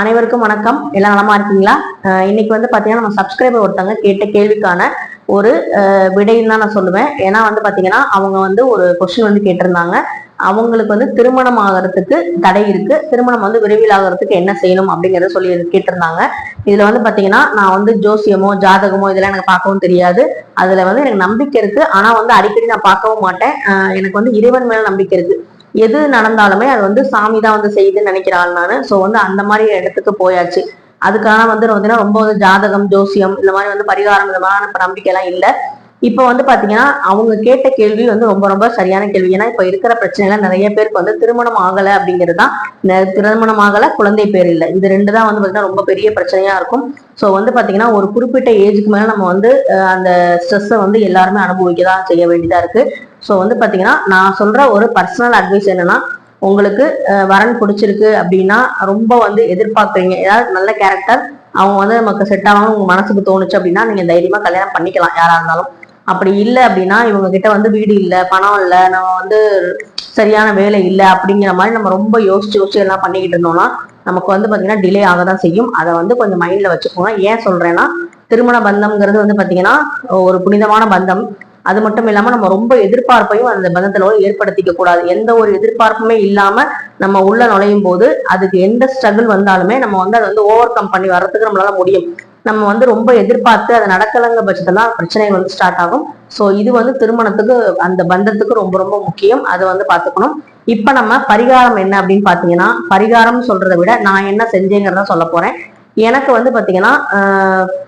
அனைவருக்கும் வணக்கம். எல்லாம் நலமா இருக்கீங்களா? இன்னைக்கு வந்து பாத்தீங்கன்னா நம்ம சப்ஸ்கிரைபர் ஒருத்தவங்க கேட்ட கேள்விக்கான ஒரு விடைன்னு தான் நான் சொல்லுவேன். ஏன்னா வந்து பாத்தீங்கன்னா அவங்க வந்து ஒரு கொஸ்டின் வந்து கேட்டிருந்தாங்க. அவங்களுக்கு வந்து திருமணம் ஆகிறதுக்கு தடை இருக்கு. திருமணம் வந்து விரைவில் ஆகிறதுக்கு என்ன செய்யணும் அப்படிங்கறத சொல்லி கேட்டிருந்தாங்க. இதுல வந்து பாத்தீங்கன்னா நான் வந்து ஜோசியமோ ஜாதகமோ இதெல்லாம் எனக்கு பார்க்கவும் தெரியாது. அதுல வந்து எனக்கு நம்பிக்கை இருக்கு. ஆனா வந்து அடிக்கடி நான் பார்க்கவும் மாட்டேன். எனக்கு வந்து இறைவன் மேல நம்பிக்கை இருக்கு. எது நடந்தாலுமே அது வந்து சாமி தான் வந்து செய்யுதுன்னு நினைக்கிறாள் நான். ஸோ வந்து அந்த மாதிரி இடத்துக்கு போயாச்சு. அதுக்கான வந்து பார்த்தீங்கன்னா ரொம்ப வந்து ஜாதகம் ஜோசியம் இந்த மாதிரி வந்து பரிகாரம் இந்த மாதிரி எல்லாம் நம்பிக்கைலாம் இல்லை. இப்போ வந்து பாத்தீங்கன்னா அவங்க கேட்ட கேள்வி வந்து ரொம்ப ரொம்ப சரியான கேள்வி. ஏன்னா இப்போ இருக்கிற பிரச்சனைல நிறைய பேருக்கு வந்து திருமணம் ஆகலை அப்படிங்கிறது தான் திருமணம் ஆகலை குழந்தை பேர் இல்லை. இது ரெண்டு தான் வந்து பாத்தீங்கன்னா ரொம்ப பெரிய பிரச்சனையா இருக்கும். ஸோ வந்து பாத்தீங்கன்னா ஒரு குறிப்பிட்ட ஏஜுக்கு மேல நம்ம வந்து அந்த ஸ்ட்ரெஸ்ஸை வந்து எல்லாருமே அனுபவிக்க தான் செய்ய வேண்டியதா இருக்கு. ஸோ வந்து பாத்தீங்கன்னா நான் சொல்ற ஒரு பர்சனல் அட்வைஸ் என்னன்னா உங்களுக்கு வரன் பிடிச்சிருக்கு அப்படின்னா ரொம்ப வந்து எதிர்பார்க்குறீங்க. ஏதாவது நல்ல கேரக்டர் அவங்க வந்து நமக்கு செட் ஆகாமல் உங்க மனசுக்கு தோணுச்சு அப்படின்னா நீங்க தைரியமா கல்யாணம் பண்ணிக்கலாம் யாரா இருந்தாலும். அப்படி இல்லை அப்படின்னா இவங்க கிட்ட வந்து வீடு இல்லை பணம் இல்லை நம்ம வந்து சரியான வேலை இல்லை அப்படிங்கிற மாதிரி நம்ம ரொம்ப யோசிச்சு யோசிச்சு எல்லாம் பண்ணிக்கிட்டு இருந்தோம்னா நமக்கு வந்து பார்த்தீங்கன்னா டிலே ஆக தான் செய்யும். அதை வந்து கொஞ்சம் மைண்ட்ல வச்சுக்கோங்க. ஏன் சொல்றேன்னா திருமண பந்தம்ங்கிறது வந்து பாத்தீங்கன்னா ஒரு புனிதமான பந்தம். அது மட்டும் இல்லாம நம்ம ரொம்ப எதிர்பார்ப்பையும் அந்த பந்தத்துல ஏற்படுத்திக்க கூடாது. எந்த ஒரு எதிர்பார்ப்புமே இல்லாம நம்ம உள்ள நுழையும் போது அதுக்கு எந்த ஸ்ட்ரகிள் வந்தாலுமே நம்ம வந்து அதை வந்து ஓவர் கம் பண்ணி வர்றதுக்கு நம்மளால முடியும். நம்ம வந்து ரொம்ப எதிர்பார்த்து அது நடக்கலங்க பட்சத்துல பிரச்சனை வந்து ஸ்டார்ட் ஆகும். ஸோ இது வந்து திருமணத்துக்கு அந்த பந்தத்துக்கு ரொம்ப ரொம்ப முக்கியம். அதை வந்து பார்த்துக்கணும். இப்போ நம்ம பரிகாரம் என்ன அப்படின்னு பார்த்தீங்கன்னா பரிகாரம் சொல்றதை விட நான் என்ன செஞ்சேங்கிறத சொல்ல போறேன். எனக்கு வந்து பார்த்தீங்கன்னா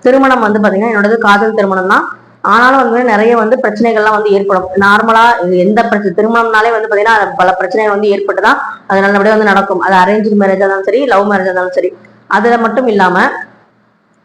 திருமணம் வந்து பார்த்தீங்கன்னா என்னோடது காதல் திருமணம் தான். ஆனாலும் வந்து நிறைய வந்து பிரச்சனைகள்லாம் வந்து ஏற்படும். நார்மலா எந்த பிரச்சனை திருமணம்னாலே வந்து பாத்தீங்கன்னா அது பல பிரச்சனைகள் வந்து ஏற்பட்டுதான் அது நல்லபடியாக வந்து நடக்கும். அது அரேஞ்ச் மேரேஜா இருந்தாலும் சரி லவ் மேரேஜா இருந்தாலும் சரி. அதுல மட்டும் இல்லாம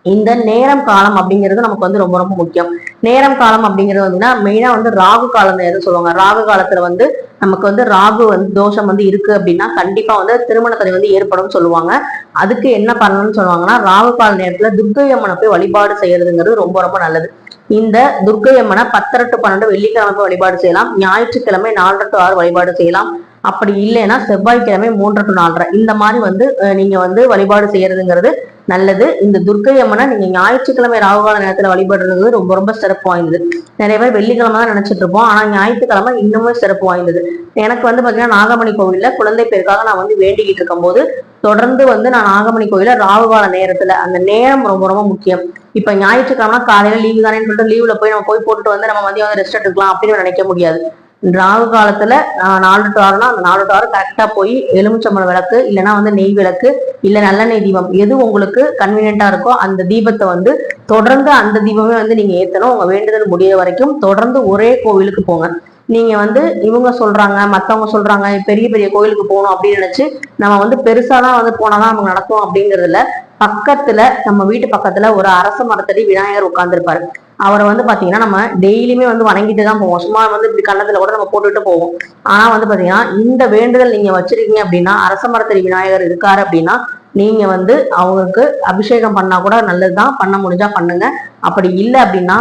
இந்த நேரம் காலம் அப்படிங்கிறது நமக்கு வந்து ரொம்ப ரொம்ப முக்கியம். நேரம் காலம் அப்படிங்கிறது வந்துன்னா மெயினா வந்து ராகு காலம் எது சொல்லுவாங்க. ராகு காலத்துல வந்து நமக்கு வந்து ராகு வந்து தோஷம் வந்து இருக்கு அப்படின்னா கண்டிப்பா வந்து திருமணத்தடை வந்து ஏற்படும் சொல்லுவாங்க. அதுக்கு என்ன பண்ணணும்னு சொல்லுவாங்கன்னா ராகு கால நேரத்துல துர்க்கை அம்மனை போய் வழிபாடு செய்யறதுங்கிறது ரொம்ப ரொம்ப நல்லது. இந்த துர்க்கை அம்மனை பத்தரை டு பன்னெண்டு வெள்ளிக்கிழமை வழிபாடு செய்யலாம். ஞாயிற்றுக்கிழமை நாலரை டு ஆறு வழிபாடு செய்யலாம். அப்படி இல்லைன்னா செவ்வாய்க்கிழமை மூன்று டு நாலரை. இந்த மாதிரி வந்து நீங்க வந்து வழிபாடு செய்யறதுங்கிறது நல்லது. இந்த துர்க்கை அம்மனை நீங்க ஞாயிற்றுக்கிழமை ராகுகால நேரத்துல வழிபடுறது ரொம்ப ரொம்ப சிறப்பு வாய்ந்தது. நிறைய பேர் வெள்ளிக்கிழமை தான் நினைச்சிட்டு இருப்போம். ஆனா ஞாயிற்றுக்கிழமை இன்னுமே சிறப்பு வாய்ந்தது. எனக்கு வந்து பாத்தீங்கன்னா நாகமணி கோவில்ல குழந்தை பேருக்காக நான் வந்து வேண்டிக்கிட்டு இருக்கும்போது தொடர்ந்து வந்து நான் நாகமணி கோவில ராகுகால நேரத்துல அந்த நேரம் ரொம்ப ரொம்ப முக்கியம். இப்ப ஞாயிற்றுக்கிழமை காலையில லீவு தானேன்னு சொல்லிட்டு லீவ்ல போய் நம்ம போய் போட்டுட்டு வந்து நம்ம மதியம் வந்து ரெஸ்ட் எடுக்கலாம் அப்படின்னு நினைக்க முடியாது. ராகு காலத்துல நாலு டு ஆறுனா அந்த நாலு டு ஆறு கரெக்டா போய் எலுமிச்சம்பழம் விளக்கு இல்லைன்னா வந்து நெய் விளக்கு இல்ல நல்லெண்ணெய் தீபம் எது உங்களுக்கு கன்வீனியன்டா இருக்கோ அந்த தீபத்தை வந்து தொடர்ந்து அந்த தீபமே வந்து நீங்க ஏத்தணும். உங்க வேண்டுதல் முடிய வரைக்கும் தொடர்ந்து ஒரே கோவிலுக்கு போங்க. நீங்க வந்து இவங்க சொல்றாங்க மத்தவங்க சொல்றாங்க பெரிய பெரிய கோயிலுக்கு போகணும் அப்படின்னு நினைச்சு நம்ம வந்து பெருசாதான் வந்து போனாதான் நமக்கு நடக்கும் அப்படிங்கறதுல பக்கத்துல நம்ம வீட்டு பக்கத்துல ஒரு அரச மரத்தடி விநாயகர் உட்கார்ந்துருப்பாரு. அவரை வந்து பாத்தீங்கன்னா நம்ம டெய்லியுமே வந்து வணங்கிட்டு தான் போவோம். சும்மா வந்து இப்படி கண்ணத்துல கூட நம்ம போட்டுட்டு போவோம். ஆனா வந்து பாத்தீங்கன்னா இந்த வேண்டுதல் நீங்க வச்சிருக்கீங்க அப்படின்னா அரச மரத்தறி விநாயகர் இருக்காரு அப்படின்னா நீங்க வந்து அவங்களுக்கு அபிஷேகம் பண்ணா கூட நல்லதுதான். பண்ண முடிஞ்சா பண்ணுங்க. அப்படி இல்லை அப்படின்னா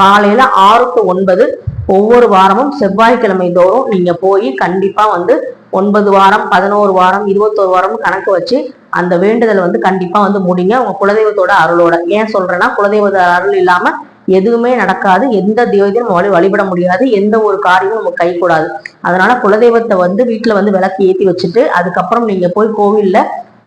காலையில ஆறு டு ஒன்பது ஒவ்வொரு வாரமும் செவ்வாய்க்கிழமை தோறும் நீங்க போய் கண்டிப்பா வந்து ஒன்பது வாரம் பதினோரு வாரம் இருபத்தோரு வாரம் கணக்கு வச்சு அந்த வேண்டுதல் வந்து கண்டிப்பா வந்து முடிங்க. உங்க குலதெய்வத்தோட அருளோட. ஏன் சொல்றேன்னா குலதெய்வத்தோட அருள் இல்லாம எதுவுமே நடக்காது. எந்த தெய்வத்தையும் நம்ம வழிபட முடியாது. எந்த ஒரு காரியமும் நம்ம கைகூடாது அதனால குலதெய்வத்தை வந்து வீட்டுல வந்து விளக்கு ஏத்தி வச்சுட்டு அதுக்கப்புறம் நீங்க போய் கோவில்ல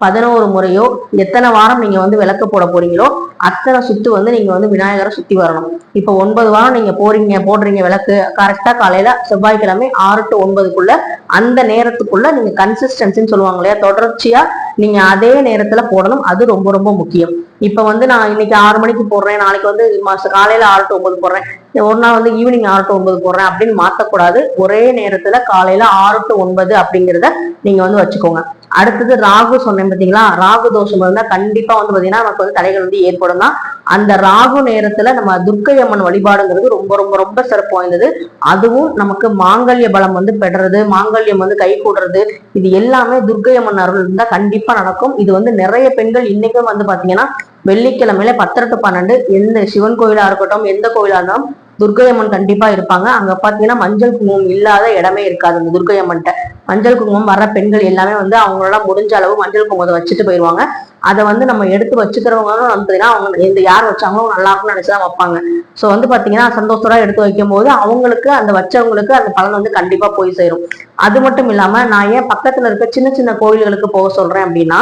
பதினோரு முறையோ எத்தனை வாரம் நீங்க வந்து விளக்கு போட போறீங்களோ அத்தனை சுத்து வந்து நீங்க வந்து விநாயகரை சுத்தி வரணும். இப்போ ஒன்பது வாரம் நீங்க போறீங்க போடுறீங்க விளக்கு கரெக்டா காலையில செவ்வாய்க்கிழமை ஆறு டு ஒன்பதுக்குள்ள அந்த நேரத்துக்குள்ள நீங்க கன்சிஸ்டன்சின்னு சொல்லுவாங்க இல்லையா தொடர்ச்சியா நீங்க அதே நேரத்துல போடணும். அது ரொம்ப ரொம்ப முக்கியம். இப்ப வந்து நான் இன்னைக்கு ஆறு மணிக்கு போடுறேன் நாளைக்கு வந்து மாச காலையில ஆறு டு ஒன்பது போடுறேன். ஒரு நாள் வந்து ஈவினிங் ஆறு டு ஒன்பது போடுறேன் அப்படின்னு மாத்தக்கூடாது. ஒரே நேரத்துல காலையில ஆறு டு ஒன்பது அப்படிங்கிறத நீங்க வந்து வச்சுக்கோங்க. அடுத்தது ராகு சொன்னேன் பாத்தீங்களா? ராகு தோஷம் இருந்தா கண்டிப்பா வந்து பாத்தீங்கன்னா நமக்கு வந்து தடைகள் வந்து ஏற்படும் தான். அந்த ராகு நேரத்துல நம்ம துர்க்கை அம்மன் வழிபாடுங்கிறது ரொம்ப ரொம்ப ரொம்ப சிறப்பு வாய்ந்தது. அதுவும் நமக்கு மாங்கல்ய பலம் வந்து பெறுறது மாங்கல்யம் வந்து கை கூடுறது இது எல்லாமே துர்க்கை அம்மன் அருள் இருந்தா கண்டிப்பா நடக்கும். இது வந்து நிறைய பெண்கள் இன்னைக்கும் வந்து பாத்தீங்கன்னா வெள்ளிக்கிழமையில பத்தரை டு பன்னெண்டு எந்த சிவன் கோயிலா இருக்கட்டும் எந்த கோயிலா இருந்தாலும் துர்க்கை அம்மன் கண்டிப்பா இருப்பாங்க. அங்க பாத்தீங்கன்னா மஞ்சள் குங்குமம் இல்லாத இடமே இருக்காது அந்த துர்க்கை அம்மன்ட்ட மஞ்சள் குங்குமம் வர்ற பெண்கள் எல்லாமே வந்து அவங்களால முடிஞ்ச அளவு மஞ்சள் குங்குமத்தை வச்சுட்டு போயிடுவாங்க அதை வந்து நம்ம எடுத்து வச்சுக்கிறவங்க வந்து அவங்க இந்த யார் வச்சாங்களோ நல்லா இருக்கும்னு நினைச்சுதான் வைப்பாங்க. சோ வந்து பாத்தீங்கன்னா சந்தோஷத்தோட எடுத்து வைக்கும் போது அவங்களுக்கு அந்த வச்சவங்களுக்கு அந்த பலன் வந்து கண்டிப்பா போய் சேரும். அது மட்டும் இல்லாம நான் ஏன் பக்கத்துல இருக்க சின்ன சின்ன கோயில்களுக்கு போக சொல்றேன் அப்படின்னா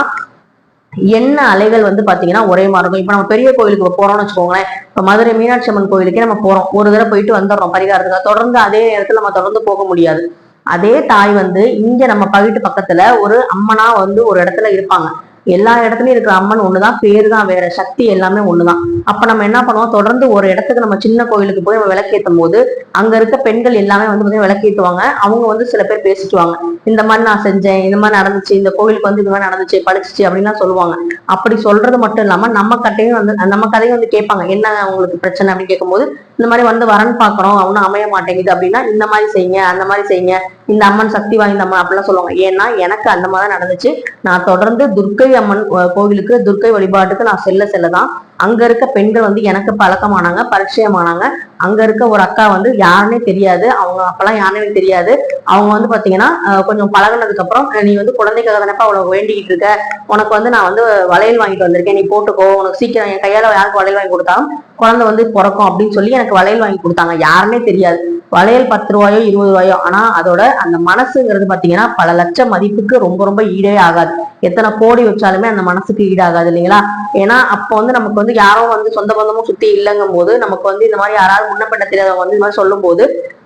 என்ன அலைகள் வந்து பாத்தீங்கன்னா ஒரே மாதிரி இருக்கும். இப்ப நம்ம பெரிய கோயிலுக்கு போறோம்னு வச்சுக்கோங்களேன். இப்ப மதுரை மீனாட்சி அம்மன் கோயிலுக்கே நம்ம போறோம். ஒரு தடவை போயிட்டு வந்துடுறோம் பரிகாரத்துக்கு தொடர்ந்து அதே நேரத்தில் நம்ம தொடர்ந்து போக முடியாது. அதே தாய் வந்து இங்க நம்ம பகிட்டு பக்கத்துல ஒரு அம்மனா வந்து ஒரு இடத்துல இருப்பாங்க. எல்லா இடத்துலயும் இருக்கிற அம்மன் ஒண்ணுதான் பேரு தான் வேற சக்தி எல்லாமே ஒண்ணுதான். அப்ப நம்ம என்ன பண்ணுவோம்? தொடர்ந்து ஒரு இடத்துக்கு நம்ம சின்ன கோயிலுக்கு போய் நம்ம விளக்கேற்றும் போது அங்க இருக்க பெண்கள் எல்லாமே வந்து பார்த்தீங்கன்னா விளக்கேற்றுவாங்க அவங்க வந்து சில பேர் பேசிக்குவாங்க. இந்த மாதிரி நான் செஞ்சேன் இந்த மாதிரி நடந்துச்சு இந்த கோயிலுக்கு வந்து இது மாதிரி நடந்துச்சு பழிச்சிச்சு அப்படின்லாம் சொல்லுவாங்க. அப்படி சொல்றது மட்டும் இல்லாம நம்ம கட்டையும் வந்து நம்ம கதையும் வந்து கேட்பாங்க. என்ன உங்களுக்கு பிரச்சனை அப்படின்னு கேட்கும்போது இந்த மாதிரி வந்து வரன் பாக்குறோம் அவனும் அமைய மாட்டேங்குது அப்படின்னா இந்த மாதிரி செய்யுங்க அந்த மாதிரி செய்யுங்க இந்த அம்மன் சக்தி வாய்ந்த அம்மன் அப்படிலாம் சொல்லுவாங்க. ஏன்னா எனக்கு அந்த மாதிரி நடந்துச்சு. நான் தொடர்ந்து துர்க்கை அம்மன் கோவிலுக்கு துர்க்கை வழிபாட்டுக்கு நான் செல்ல செல்லதான். அங்க இருக்க பெண்கள் வந்து எனக்கு பழக்கமானாங்க பரிச்சயமானாங்க. அங்க இருக்க ஒரு அக்கா வந்து யாருன்னே தெரியாது. அவங்க அப்பெல்லாம் யாருன்னு தெரியாது. அவங்க வந்து பாத்தீங்கன்னா கொஞ்சம் பழகினதுக்கு அப்புறம் நீ வந்து குழந்தைக்காக தானப்பா அவ்வளவு வேண்டிக்கிட்டு இருக்க? உனக்கு வந்து நான் வந்து வளையல் வாங்கிட்டு வந்திருக்கேன் நீ போட்டுக்கோ உனக்கு சீக்கிரம் என் கையால யாருக்கு வளையல் வாங்கி கொடுத்தாலும் குழந்தை வந்து பிறக்கும் அப்படின்னு சொல்லி எனக்கு வளையல் வாங்கி கொடுத்தாங்க. யாருமே தெரியாது. வளையல் பத்து ரூபாயோ இருபது ரூபாயோ. ஆனா அதோட அந்த மனசுங்கிறது பாத்தீங்கன்னா பல லட்சம் மதிப்புக்கு ரொம்ப ரொம்ப ஈடே ஆகாது. எத்தனை கோடி வச்சாலுமே அந்த மனசுக்கு ஈடாகாது இல்லைங்களா? ஏன்னா அப்போ வந்து நமக்கு வந்து யாரும் வந்து சொந்த பந்தமும் சுத்தி இல்லைங்கும் போது நமக்கு வந்து இந்த மாதிரி யாராவது முன்னப்பட்ட தெரியாதவங்க வந்து இந்த மாதிரி சொல்லும் போது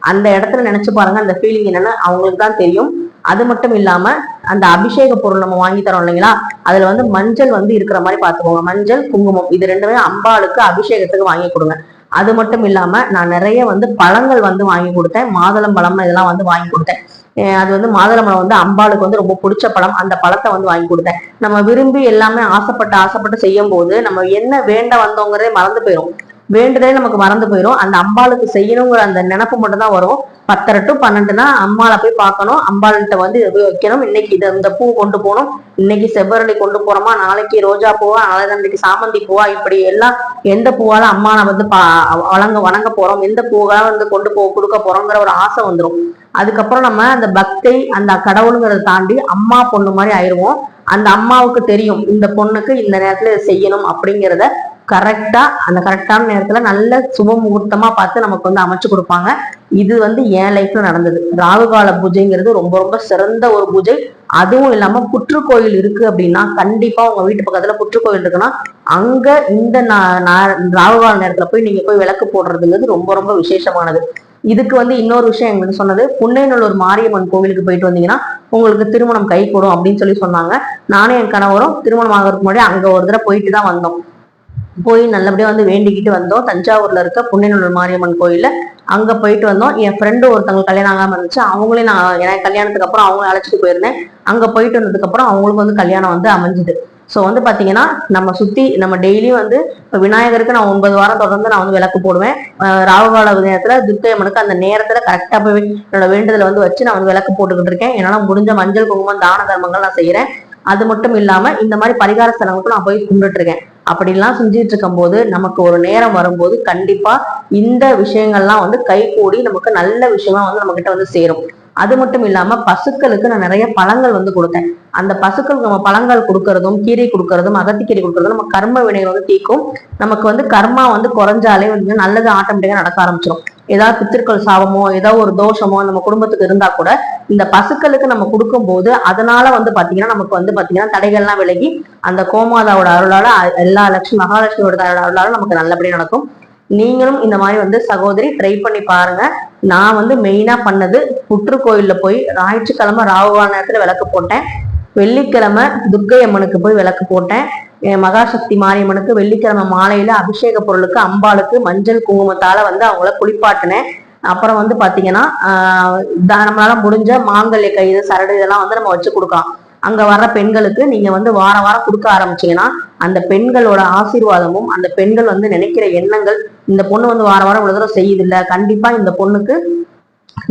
அந்த இடத்துல நினைச்சு பாருங்க அந்த ஃபீலிங் என்னன்னு அவங்களுக்கு தான் தெரியும். அது மட்டும் இல்லாம அந்த அபிஷேக பொருள் நம்ம வாங்கி தரோம் இல்லைங்களா? அதுல வந்து மஞ்சள் வந்து இருக்கிற மாதிரி பாத்துக்கோங்க மஞ்சள் குங்குமம் இது ரெண்டுமே அம்பாளுக்கு அபிஷேகத்துக்கு வாங்கி கொடுங்க. அது மட்டும் இல்லாம நான் நிறைய வந்து பழங்கள் வந்து வாங்கி கொடுத்தேன். மாதுளம் பழம் இதெல்லாம் வந்து வாங்கி கொடுத்தேன். அது வந்து மாதுளம்பழம் வந்து அம்பாளுக்கு வந்து ரொம்ப பிடிச்ச பழம். அந்த பழத்தை வந்து வாங்கி கொடுத்தேன். நம்ம விரும்பி எல்லாமே ஆசைப்பட்டு ஆசைப்பட்டு செய்யும் போது நம்ம என்ன வேண்ட வந்தோங்கிறதே மறந்து போயிடும் வேண்டுதலே நமக்கு மறந்து போயிடும் அந்த அம்பாளுக்கு செய்யணுங்கிற அந்த நினப்பு மட்டும் தான் வரும். பத்தரை டு பன்னெண்டுனா அம்மாவை போய் பார்க்கணும். அம்பாள்கிட்ட வந்து இதை போய் வைக்கணும். இன்னைக்கு இதை இந்த பூ கொண்டு போகணும். இன்னைக்கு செவ்வரளி கொண்டு போறோமா? நாளைக்கு ரோஜா பூவா? நாளைக்கு சாமந்தி பூவா? இப்படி எல்லாம் எந்த பூவால அம்மா நான் வந்து வழங்க வணங்க போறோம்? எந்த பூவால வந்து கொண்டு போ கொடுக்க போறோங்கிற ஒரு ஆசை வந்துடும் அதுக்கப்புறம் நம்ம அந்த பக்தை அந்த கடவுளுங்கிறத தாண்டி அம்மா பொண்ணு மாதிரி ஆயிடுவோம் அந்த அம்மாவுக்கு தெரியும் இந்த பொண்ணுக்கு இந்த நேரத்துல செய்யணும் அப்படிங்கிறத கரெக்டா அந்த கரெக்டான நேரத்துல நல்ல சுப முகூர்த்தமா பார்த்து நமக்கு வந்து அமைச்சு கொடுப்பாங்க. இது வந்து என் லைஃப்ல நடந்தது. ராகுகால பூஜைங்கிறது ரொம்ப ரொம்ப சிறந்த ஒரு பூஜை. அதுவும் இல்லாம புற்றுக்கோயில் இருக்கு அப்படின்னா கண்டிப்பா உங்க வீட்டு பக்கத்துல புற்றுக்கோயில் இருக்குன்னா அங்க இந்த ராகுகால நேரத்துல போய் நீங்க போய் விளக்கு போடுறதுங்கிறது ரொம்ப ரொம்ப விசேஷமானது. இதுக்கு வந்து இன்னொரு விஷயம் எங்களுக்கு சொன்னது புன்னைநல்லூர் மாரியம்மன் கோவிலுக்கு போயிட்டு வந்தீங்கன்னா உங்களுக்கு திருமணம் கை கூடும் அப்படின்னு சொல்லி சொன்னாங்க. நானும் என் கணவரும் திருமணம் ஆகிறதுக்கு முன்னாடி அங்க ஒரு தடவை போயிட்டு தான் வந்தோம். போய் நல்லபடியாக வந்து வேண்டிக்கிட்டு வந்தோம். தஞ்சாவூரில் இருக்க புண்ணியநல்லூர் மாரியம்மன் கோயிலில் அங்கே போயிட்டு வந்தோம். என் ஃப்ரெண்டு ஒருத்தவங்க கல்யாணம் ஆகாமல் இருந்துச்சு. அவங்களையும் நான் எனக்கு கல்யாணத்துக்கு அப்புறம் அவங்கள அழைச்சிட்டு போயிருந்தேன். அங்கே போயிட்டு வந்ததுக்கப்புறம் அவங்களுக்கு வந்து கல்யாணம் வந்து அமைஞ்சுது. ஸோ வந்து பார்த்தீங்கன்னா நம்ம சுற்றி நம்ம டெய்லியும் வந்து இப்போ விநாயகருக்கு நான் ஒன்பது வாரம் தொடர்ந்து நான் வந்து விளக்கு போடுவேன். ராகுகால நேரத்துல துர்க்கையம்மனுக்கு அந்த நேரத்தில் கரெக்டாக போய் என்னோட வேண்டுதலை வந்து வச்சு நான் வந்து விளக்கு போட்டுக்கிட்டு இருக்கேன். என்னால் முடிஞ்ச மஞ்சள் குங்குமம் தான தர்மங்கள் நான் செய்கிறேன் அது மட்டும் இல்லாம இந்த மாதிரி பரிகார செலவுக்கு நான் போய் கும்பிட்டு இருக்கேன். அப்படிலாம் செஞ்சுட்டு இருக்கும் போது நமக்கு ஒரு நேரம் வரும்போது கண்டிப்பா இந்த விஷயங்கள்லாம் வந்து கை கூடி நமக்கு நல்ல விஷயமா வந்து நம்ம கிட்ட வந்து சேரும். அது மட்டும் இல்லாம பசுக்களுக்கு நான் நிறைய பழங்கள் வந்து கொடுத்தேன். அந்த பசுக்களுக்கு நம்ம பழங்கள் கொடுக்கறதும் கீரை கொடுக்கறதும் அகத்திக்கீரை கொடுக்கறதும் நம்ம கர்ம வினை வந்து தீக்கும் நமக்கு வந்து கர்மா வந்து குறைஞ்சாலே வந்து நல்லது ஆட்டோமேட்டிக்கா நடக்க ஆரம்பிச்சிடும் ஏதாவது பித்திருக்கள் சாபமோ ஏதோ ஒரு தோஷமோ நம்ம குடும்பத்துக்கு இருந்தா கூட இந்த பசுக்களுக்கு நம்ம கொடுக்கும் போது அதனால வந்து பாத்தீங்கன்னா நமக்கு வந்து பாத்தீங்கன்னா தடைகள்லாம் விலகி அந்த கோமாதாவோட அருளால எல்லா லட்சுமி மகாலட்சுமியோட அருளால நமக்கு நல்லபடியாக நடக்கும். நீங்களும் இந்த மாதிரி வந்து சகோதரி ட்ரை பண்ணி பாருங்க. நான் வந்து மெயினாக பண்ணது புற்று போய் ஞாயிற்றுக்கிழமை ராகுகால நேரத்தில் விளக்கு போட்டேன். வெள்ளிக்கிழமை துர்கை அம்மனுக்கு போய் விளக்கு போட்டேன். மகாசக்தி மாரியம்மனுக்கு வெள்ளிக்கிழமை மாலையில் அபிஷேக பொருளுக்கு அம்பாளுக்கு மஞ்சள் குங்குமத்தால் வந்து அவங்கள குளிப்பாட்டினேன். அப்புறம் வந்து பார்த்தீங்கன்னா நம்மளால முடிஞ்ச மாங்கல்ய கைது சரடு இதெல்லாம் வந்து நம்ம வச்சு கொடுக்கலாம். அங்க வர்ற பெண்களுக்கு நீங்க வந்து வார வாரம் கொடுக்க ஆரம்பிச்சீங்கன்னா அந்த பெண்களோட ஆசீர்வாதமும் அந்த பெண்கள் வந்து நினைக்கிற எண்ணங்கள் இந்த பொண்ணு வந்து வார வாரம் இவ்வளவு தூரம் செய்யுது இல்லை கண்டிப்பா இந்த பொண்ணுக்கு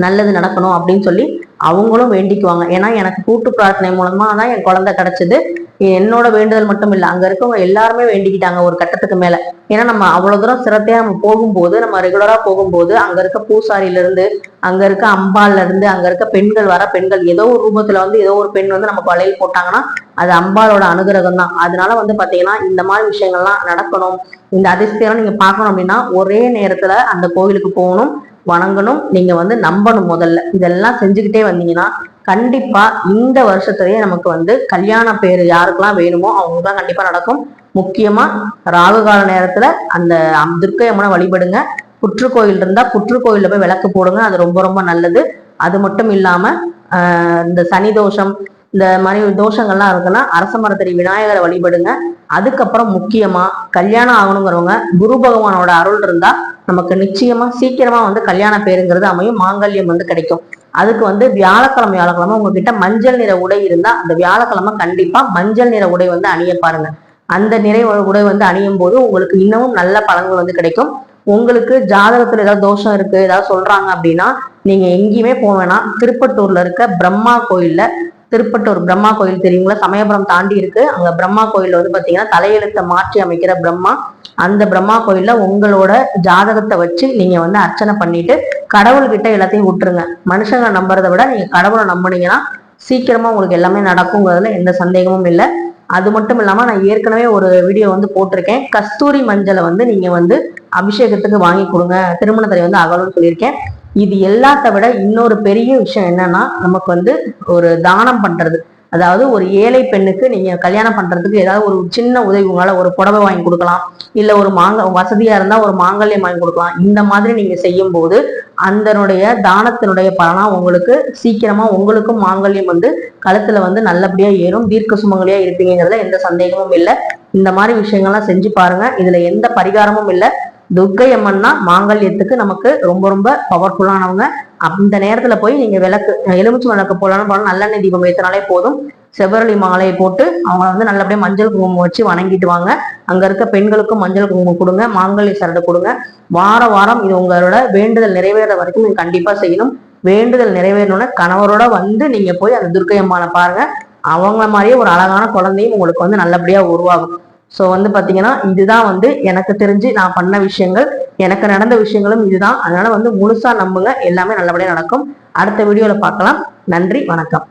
நல்லது நடக்கணும் அப்படின்னு சொல்லி அவங்களும் வேண்டிக்குவாங்க. ஏன்னா எனக்கு கூட்டு பிரார்த்தனை மூலமா தான் என் குழந்தை கிடைச்சது. என்னோட வேண்டுதல் மட்டும் இல்லை அங்க இருக்கவங்க எல்லாருமே வேண்டிக்கிட்டாங்க ஒரு கட்டத்துக்கு மேல. ஏன்னா நம்ம அவ்வளவு தூரம் சிரத்தையா நம்ம போகும்போது நம்ம ரெகுலரா போகும்போது அங்க இருக்க பூசாரில இருந்து அங்க இருக்க அம்பால இருந்து அங்க இருக்க பெண்கள் வர பெண்கள் ஏதோ ஒரு ரூபத்துல வந்து ஏதோ ஒரு பெண் வந்து நம்ம வளையல் போட்டாங்கன்னா அது அம்பாளோட அனுகிரகம் தான். அதனால வந்து பாத்தீங்கன்னா இந்த மாதிரி விஷயங்கள்லாம் நடக்கணும். இந்த அதிசயம் நீங்க பார்க்கணும் அப்படின்னா ஒரே நேரத்துல அந்த கோவிலுக்கு போகணும் வணங்கணும் நீங்க வந்து நம்பணும் முதல்ல. இதெல்லாம் செஞ்சுக்கிட்டே வந்தீங்கன்னா கண்டிப்பா இந்த வருஷத்துலயே நமக்கு வந்து கல்யாண பேர் யாருக்கெல்லாம் வேணுமோ அவங்க தான் கண்டிப்பா நடக்கும். முக்கியமா ராகு கால நேரத்துல அந்த துர்க்கை அம்மனை வழிபடுங்க. புற்றுக்கோயில் இருந்தா புற்றுக்கோயில போய் விளக்கு போடுங்க. அது ரொம்ப ரொம்ப நல்லது. அது மட்டும் இல்லாம இந்த சனி தோஷம் இந்த மாதிரி தோஷங்கள்லாம் இருக்குன்னா அரச மரத்தடி விநாயகரை வழிபடுங்க. அதுக்கப்புறம் முக்கியமா கல்யாணம் ஆகணுங்கிறவங்க குரு பகவானோட அருள் இருந்தா நமக்கு நிச்சயமா சீக்கிரமா வந்து கல்யாண பேருங்கிறது அமையும். மாங்கல்யம் வந்து கிடைக்கும். அதுக்கு வந்து வியாழக்கிழமை வியாழக்கிழமை உங்ககிட்ட மஞ்சள் நிற உடை இருந்தா அந்த வியாழக்கிழமை கண்டிப்பா மஞ்சள் நிற உடை வந்து அணிய பாருங்க. அந்த நிறை உடை வந்து அணியும் போது உங்களுக்கு இன்னமும் நல்ல பலன்கள் வந்து கிடைக்கும். உங்களுக்கு ஜாதகத்துல ஏதாவது தோஷம் இருக்கு ஏதாவது சொல்றாங்க அப்படின்னா நீங்க எங்கேயுமே போக வேணாம். திருப்பத்தூர்ல இருக்க பிரம்மா கோயில்ல திருப்பட்டூர் பிரம்மா கோயில் தெரியுங்களா? சமயபுரம் தாண்டி இருக்கு. அங்க பிரம்மா கோயில் வந்து பாத்தீங்கன்னா தலையெழுத்தை மாற்றி அமைக்கிற பிரம்மா. அந்த பிரம்மா கோயில்ல உங்களோட ஜாதகத்தை வச்சு நீங்க வந்து அர்ச்சனை பண்ணிட்டு கடவுள்கிட்ட எல்லாத்தையும் விட்டுருங்க. மனுஷங்க நம்புறதை விட நீங்க கடவுளை நம்புனீங்கன்னா சீக்கிரமா உங்களுக்கு எல்லாமே நடக்குங்கிறதுல எந்த சந்தேகமும் இல்லை. அது மட்டும் இல்லாம நான் ஏற்கனவே ஒரு வீடியோ வந்து போட்டிருக்கேன். கஸ்தூரி மஞ்சளை வந்து நீங்க வந்து அபிஷேகத்துக்கு வாங்கி கொடுங்க. திருமணத்தை வந்து அகலும்னு சொல்லியிருக்கேன். இது எல்லாத்த விட இன்னொரு பெரிய விஷயம் என்னன்னா நமக்கு வந்து ஒரு தானம் பண்றது. அதாவது ஒரு ஏழை பெண்ணுக்கு நீங்க கல்யாணம் பண்றதுக்கு ஏதாவது ஒரு சின்ன உதவி உங்களால ஒரு புடவை வாங்கி கொடுக்கலாம். இல்ல ஒரு மாங்க வசதியா இருந்தா ஒரு மாங்கல்யம் வாங்கி கொடுக்கலாம். இந்த மாதிரி நீங்க செய்யும் போது அந்தனுடைய தானத்தினுடைய பலனா உங்களுக்கு சீக்கிரமா உங்களுக்கும் மாங்கல்யம் வந்து கழுத்துல வந்து நல்லபடியா ஏறும். தீர்க்க சுமங்கலியா இருப்பீங்கிறதுல எந்த சந்தேகமும் இல்லை. இந்த மாதிரி விஷயங்கள்லாம் செஞ்சு பாருங்க. இதுல எந்த பரிகாரமும் இல்லை. துர்க்கை அம்மன்னா மாங்கல்யத்துக்கு நமக்கு ரொம்ப ரொம்ப பவர்ஃபுல்லானவங்க அந்த நேரத்துல போய் நீங்க விளக்கு எலுமிச்சு விளக்கு போடலாம்னு போல நல்லெண்ணெய் தீபம் ஏற்றினாலே போதும். செவ்வரளி மாலையை போட்டு அவங்கள வந்து நல்லபடியா மஞ்சள் குங்குமம் வச்சு வணங்கிட்டு வாங்க. அங்க இருக்க பெண்களுக்கும் மஞ்சள் குங்குமம் கொடுங்க மாங்கல்ய சரடு கொடுங்க. வார வாரம் இது உங்களோட வேண்டுதல் நிறைவேற வரைக்கும் நீங்க கண்டிப்பா செய்யணும். வேண்டுதல் நிறைவேறணும்னா கணவரோட வந்து நீங்க போய் அந்த துர்க்கை அம்மான பாருங்க. அவங்கள மாதிரியே ஒரு அழகான குழந்தையும் உங்களுக்கு வந்து நல்லபடியா உருவாகும். ஸோ வந்து பார்த்தீங்கன்னா இதுதான் வந்து எனக்கு தெரிஞ்சு நான் பண்ண விஷயங்கள். எனக்கு நடந்த விஷயங்களும் இதுதான். அதனால வந்து முழுசா நம்புங்க. எல்லாமே நல்லபடியாக நடக்கும். அடுத்த வீடியோவில் பார்க்கலாம். நன்றி வணக்கம்.